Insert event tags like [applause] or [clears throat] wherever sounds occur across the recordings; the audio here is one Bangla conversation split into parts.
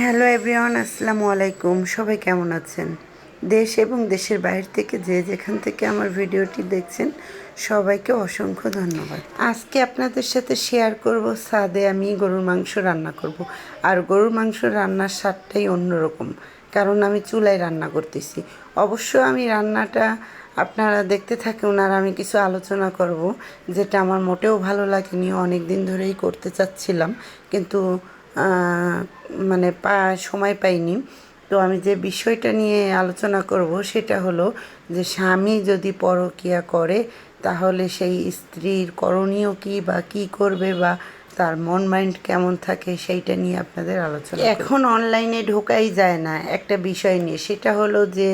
হ্যালো এভরিওয়ান, আসসালামু আলাইকুম। সবাই কেমন আছেন? দেশ এবং দেশের বাইরে থেকে যে যেখান থেকে আমার ভিডিওটি দেখছেন, সবাইকে অসংখ্য ধন্যবাদ। আজকে আপনাদের সাথে শেয়ার করব, সাদে আমি গরুর মাংস রান্না করব। আর গরুর মাংস রান্নার স্বাদটাই অন্যরকম, কারণ আমি চুলায় রান্না করতেছি। অবশ্য আমি রান্নাটা আপনারা দেখতে থাকুন আর আমি কিছু আলোচনা করব, যেটা আমার মোটেও ভালো লাগেনি অনেক দিন ধরেই করতে চাচ্ছিলাম। কিন্তু মানে পা, সময় পাইনি। তো আমি যে বিষয়টা নিয়ে আলোচনা করব সেটা হলো যে স্বামী যদি পরকিয়া করে, তাহলে সেই স্ত্রীর করণীয় কি বা কি করবে বা তার মন মাইন্ড কেমন থাকে সেইটা নিয়ে আপনাদের আলোচনা এখন অনলাইনে ঢোকাই যায় না একটা বিষয় নিয়ে। সেটা হলো যে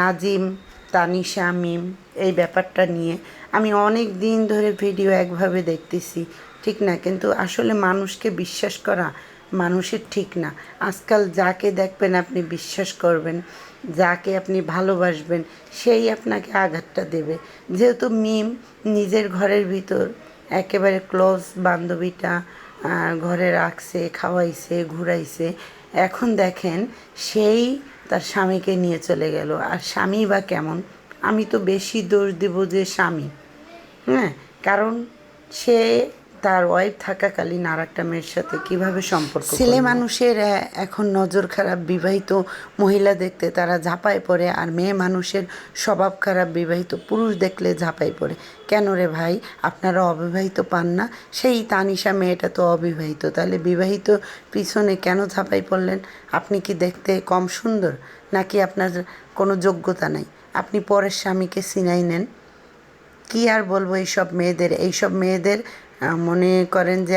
নাজিম তানিশা মিম এই ব্যাপারটা নিয়ে। আমি অনেক দিন ধরে ভিডিও একভাবে দেখতেছি, ঠিক না? কিন্তু আসলে মানুষকে বিশ্বাস করা মানুষের ঠিক না। আজকাল যাকে দেখবেন আপনি বিশ্বাস করবেন, যাকে আপনি ভালোবাসবেন, সেই আপনাকে আঘাতটা দেবে। যেহেতু মিম নিজের ঘরের ভিতর একেবারে ক্লোজ বান্ধবীটা ঘরে রাখছে, খাওয়াইছে, ঘুরাইছে, এখন দেখেন সেই তার স্বামীকে নিয়ে চলে গেল। আর স্বামী বা কেমন? আমি তো বেশি দোষ দেব যে স্বামী। হ্যাঁ কারণ সে তার ওয়াইফ থাকাকালীন আর একটা মেয়ের সাথে কীভাবে সম্পর্ক ছেলে মানুষের এখন নজর খারাপ বিবাহিত মহিলা দেখতে তারা ঝাঁপায় পড়ে আর মেয়ে মানুষের স্বভাব খারাপ বিবাহিত পুরুষ দেখলে ঝাঁপায় পড়ে। কেন রে ভাই আপনারা অবিবাহিত পান না? সেই তানিশা মেয়েটা তো অবিবাহিত তাহলে বিবাহিত পিছনে কেন ঝাঁপাই পড়লেন? আপনি কি দেখতে কম সুন্দর? নাকি আপনার কোনো যোগ্যতা নাই? আপনি পরের স্বামীকে সিনাই নেন। কি আর বলব এইসব মেয়েদের? এইসব মেয়েদের মনে করেন যে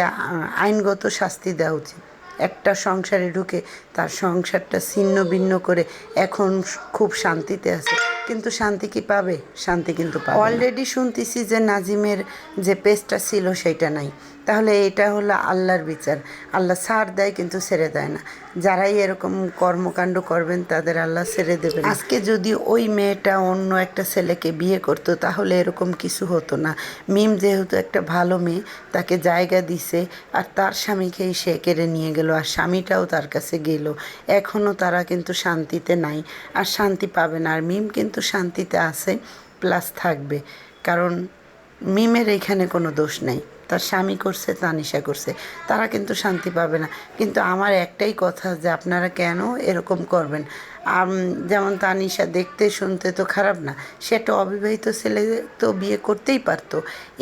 আইনগত শাস্তি দেওয়া উচিত। একটা সংসারে ঢুকে তার সংসারটা ছিন্ন ভিন্ন করে এখন খুব শান্তিতে আছে। কিন্তু শান্তি কি পাবে? শান্তি কিন্তু পাবে অলরেডি শুনতেছি যে নাজিমের যে পেজটা ছিল সেটা নাই। তাহলে এটা হলো আল্লাহর বিচার। আল্লাহ ছাড় দেয় কিন্তু ছেড়ে দেয় না। যারাই এরকম কর্মকাণ্ড করবেন, তাদের আল্লাহ ছেড়ে দেবেন। আজকে যদি ওই মেয়েটা অন্য একটা ছেলেকে বিয়ে করতো, তাহলে এরকম কিছু হতো না। মিম যেহেতু একটা ভালো মেয়ে, তাকে জায়গা দিছে, আর তার স্বামীকেই সে কেড়ে নিয়ে গেল, আর স্বামীটাও তার কাছে গেল। এখনও তারা কিন্তু শান্তিতে নাই, আর শান্তি পাবে না। আর মিম কিন্তু শান্তিতে আছে, প্লাস থাকবে। কারণ মিমের এইখানে কোনো দোষ নেই। তার স্বামী করছে তানিশা করছে। তারা কিন্তু শান্তি পাবে না। কিন্তু আমার একটাই কথা যে আপনারা কেন এরকম করবেন? যেমন তানিশা দেখতে শুনতে তো খারাপ না, সে একটা অবিবাহিত ছেলে তো বিয়ে করতেই পারতো।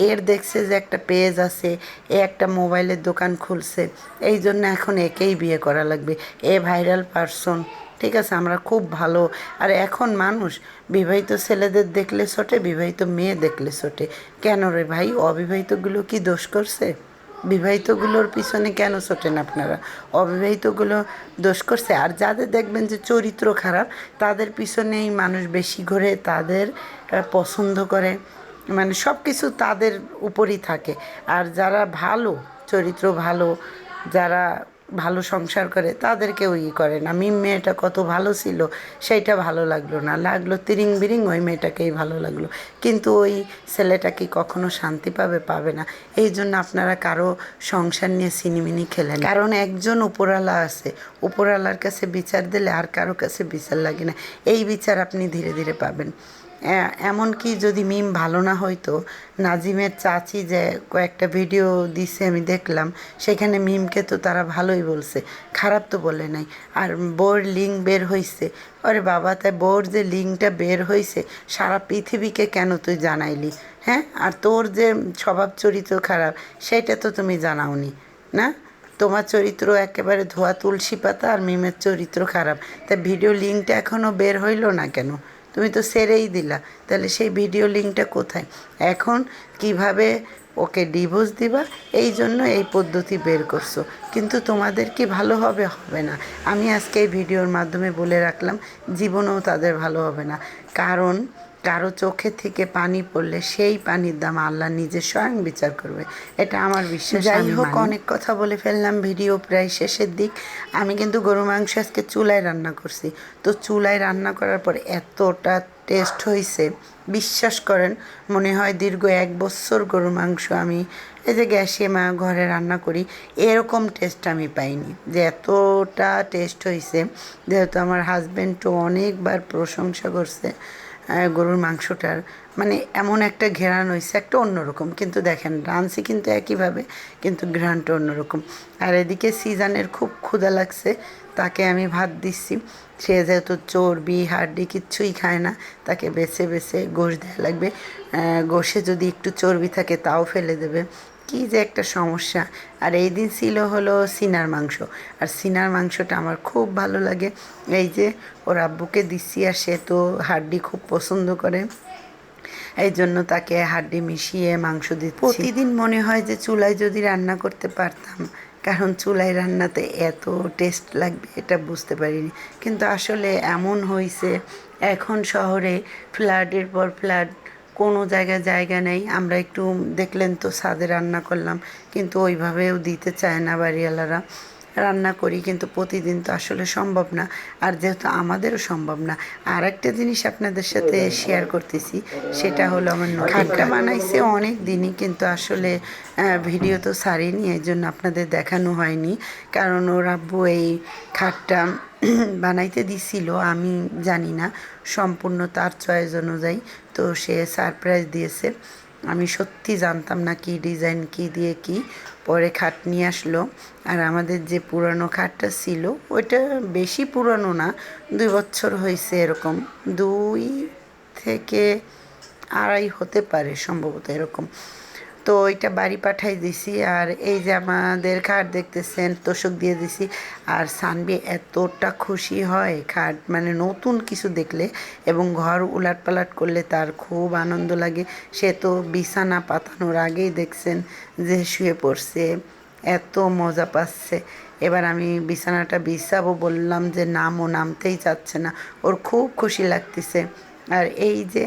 এর দেখছে যে একটা পেজ আছে, এ একটা মোবাইলের দোকান খুলছে, এই জন্য এখন একেই বিয়ে করা লাগবে। এ ভাইরাল পারসন। ঠিক আছে, আমরা খুব ভালো। আর এখন মানুষ, বিবাহিত ছেলেদের দেখলে ছোটে, বিবাহিত মেয়ে দেখলে ছোটে। কেন রে ভাই? অবিবাহিতগুলো কি দোষ করছে? বিবাহিতগুলোর পিছনে কেন ছোটেন আপনারা? অবিবাহিতগুলো দোষ করছে? আর যাদের দেখবেন যে চরিত্র খারাপ, তাদের পিছনেই মানুষ বেশি ঘোরে, তাদের পছন্দ করে। মানে সব কিছু তাদের উপরই থাকে। আর যারা ভালো, চরিত্র ভালো, যারা ভালো সংসার করে, তাদেরকেও ই করে না মিম মেয়েটা কত ভালো ছিল, সেইটা ভালো লাগল না। লাগল তিরিং বিরিং ওই মেয়েটাকেই ভালো লাগল। কিন্তু ওই ছেলেটা কি কখনো শান্তি পাবে পাবে না। এই জন্য আপনারা কারও সংসার নিয়ে সিনিমিনি খেলেন কারণ একজন উপরালা আছে উপরালার কাছে বিচার দিলে আর কারও কাছে বিচার লাগে না। এই বিচার আপনি ধীরে ধীরে পাবেন। এমনকি যদি মিম ভালো না হইতো? নাজিমের চাচি যে কয়েকটা ভিডিও দিছে, আমি দেখলাম, সেখানে মিমকে তো তারা ভালোই বলছে। খারাপ তো বলে নাই। আর বোর লিঙ্ক বের হইছে। আরে বাবা, তাই বোর যে লিঙ্কটা বের হইছে, সারা পৃথিবীকে কেন তুই জানাইলি? হ্যাঁ? আর তোর যে স্বভাব চরিত্র খারাপ, সেটা তো তুমি জানাওনি, না? তোমার চরিত্র একেবারে ধোয়া তুলসী পাতা আর মিমের চরিত্র খারাপ। তা ভিডিও লিঙ্কটা এখনও বের হইল না কেন? তুমি তো সেরেই দিলা। তাহলে সেই ভিডিও লিঙ্কটা কোথায়? এখন কীভাবে ওকে ডিভোর্স দিবা? এই জন্য এই পদ্ধতি বের করছ। কিন্তু তোমাদের কি ভালো হবে? হবে না। আমি আজকে এই ভিডিওর মাধ্যমে বলে রাখলাম, জীবনেও তাদের ভালো হবে না। কারণ কারও চোখে থেকে পানি পড়লে সেই পানির দাম আল্লাহ নিজে স্বয়ং বিচার করবে। এটা আমার বিশ্বাস যাই হোক অনেক কথা বলে ফেললাম ভিডিও প্রায় শেষের দিক। আমি কিন্তু গরু মাংস আজকে চুলায় রান্না করছি। তো চুলায় রান্না করার পর এতটা টেস্ট হয়েছে বিশ্বাস করেন মনে হয় দীর্ঘ এক বছর গরুর মাংস আমি এই যে গ্যাসে মা ঘরে রান্না করি এরকম টেস্ট আমি পাইনি। যে এতটা টেস্ট হয়েছে যেহেতু আমার হাজব্যান্ডও অনেকবার প্রশংসা করছে। গরুর মাংসটার মানে এমন একটা ঘেরান হয়েছে একটা অন্যরকম। কিন্তু দেখেন রাঁধছি কিন্তু একইভাবে, কিন্তু ঘ্রাণটা অন্যরকম। আর এদিকে সিজানের খুব ক্ষুধা লাগছে, তাকে আমি ভাত দিচ্ছি। সে যেহেতু চর্বি, হাড্ডি কিচ্ছুই খায় না, তাকে বেছে বেছে গোশ দেওয়া লাগবে। গোশে যদি একটু চর্বি থাকে, তাও ফেলে দেবে। কি যে একটা সমস্যা। আর এই দিন ছিল হলো সিনার মাংস। আর সিনার মাংসটা আমার খুব ভালো লাগে। এই যে ওর আব্বুকে দিচ্ছি আর সে তো হাড্ডি খুব পছন্দ করে। এই জন্য তাকে হাড্ডি মিশিয়ে মাংস দিচ্ছি। প্রতিদিন মনে হয় যে চুলায় যদি রান্না করতে পারতাম, কারণ চুলায় রান্নাতে এত টেস্ট লাগবে এটা বুঝতে পারিনি। কিন্তু আসলে এমন হয়েছে এখন শহরে ফ্ল্যাটের পর ফ্ল্যাট কোনো জায়গায় জায়গা নেই। আমরা একটু দেখলেন তো ছাদে রান্না করলাম। কিন্তু ওইভাবেও দিতে চায় না বাড়িওয়ালারা। রান্না করি কিন্তু প্রতিদিন তো আসলে সম্ভব না। আর যেহেতু আমাদেরও সম্ভব না আর একটা জিনিস আপনাদের সাথে শেয়ার করতেছি। সেটা হলো আমার খাটটা বানাইছে অনেক দিনই কিন্তু আসলে ভিডিও তো সারিনি এই জন্য আপনাদের দেখানো হয়নি। কারণ ওর আব্বু এই খাটটা [clears throat] বানাইতে দিছিল আমি জানি না। সম্পূর্ণ তার চয়েস অনুযায়ী। তো সে সারপ্রাইজ দিয়েছে। আমি সত্যি জানতাম না কি ডিজাইন কি দিয়ে কি। পরে খাট নিয়ে আসলো। আর আমাদের যে পুরানো খাটটা ছিল, ওইটা বেশি পুরানো না, দুই বছর হয়েছে এরকম। দুই থেকে আড়াই হতে পারে সম্ভবত এরকম। তো ওইটা বাড়ি পাঠাই দিছি আর এই যে আমাদের খাট দেখতেছেন, তোষক দিয়ে দিছি। আর সানবি এতটা খুশি হয় খাট মানে নতুন কিছু দেখলে এবং ঘর উলাট পালাট করলে তার খুব আনন্দ লাগে। সে তো বিছানা পাতানোর আগেই দেখছেন যে শুয়ে পড়ছে, এত মজা পাচ্ছে। এবার আমি বিছানাটা বিছাবো বললাম যে নামও নামতেই চাচ্ছে না। ওর খুব খুশি লাগতেছে। আর এই যে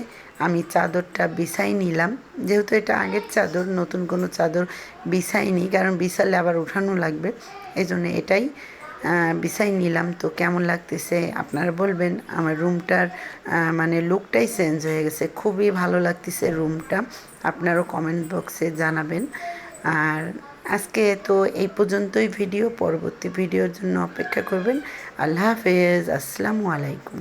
আমি চাদরটা বিছাই নিলাম। যেহেতু এটা আগের চাদর, নতুন কোনো চাদর বিছাইনি, কারণ বিছালে আবার উঠানো লাগবে। এই জন্য এটাই বিছাই নিলাম। তো কেমন লাগতেছে আপনারা বলবেন। আমার রুমটার মানে লুকটাই চেঞ্জ হয়ে গেছে। খুবই ভালো লাগতেছে রুমটা। আপনারাও কমেন্ট বক্সে জানাবেন। আর আজকে তো এই পর্যন্তই ভিডিও। পরবর্তী ভিডিওর জন্য অপেক্ষা করবেন। আল্লাহ হাফেজ। আসসালামু আলাইকুম।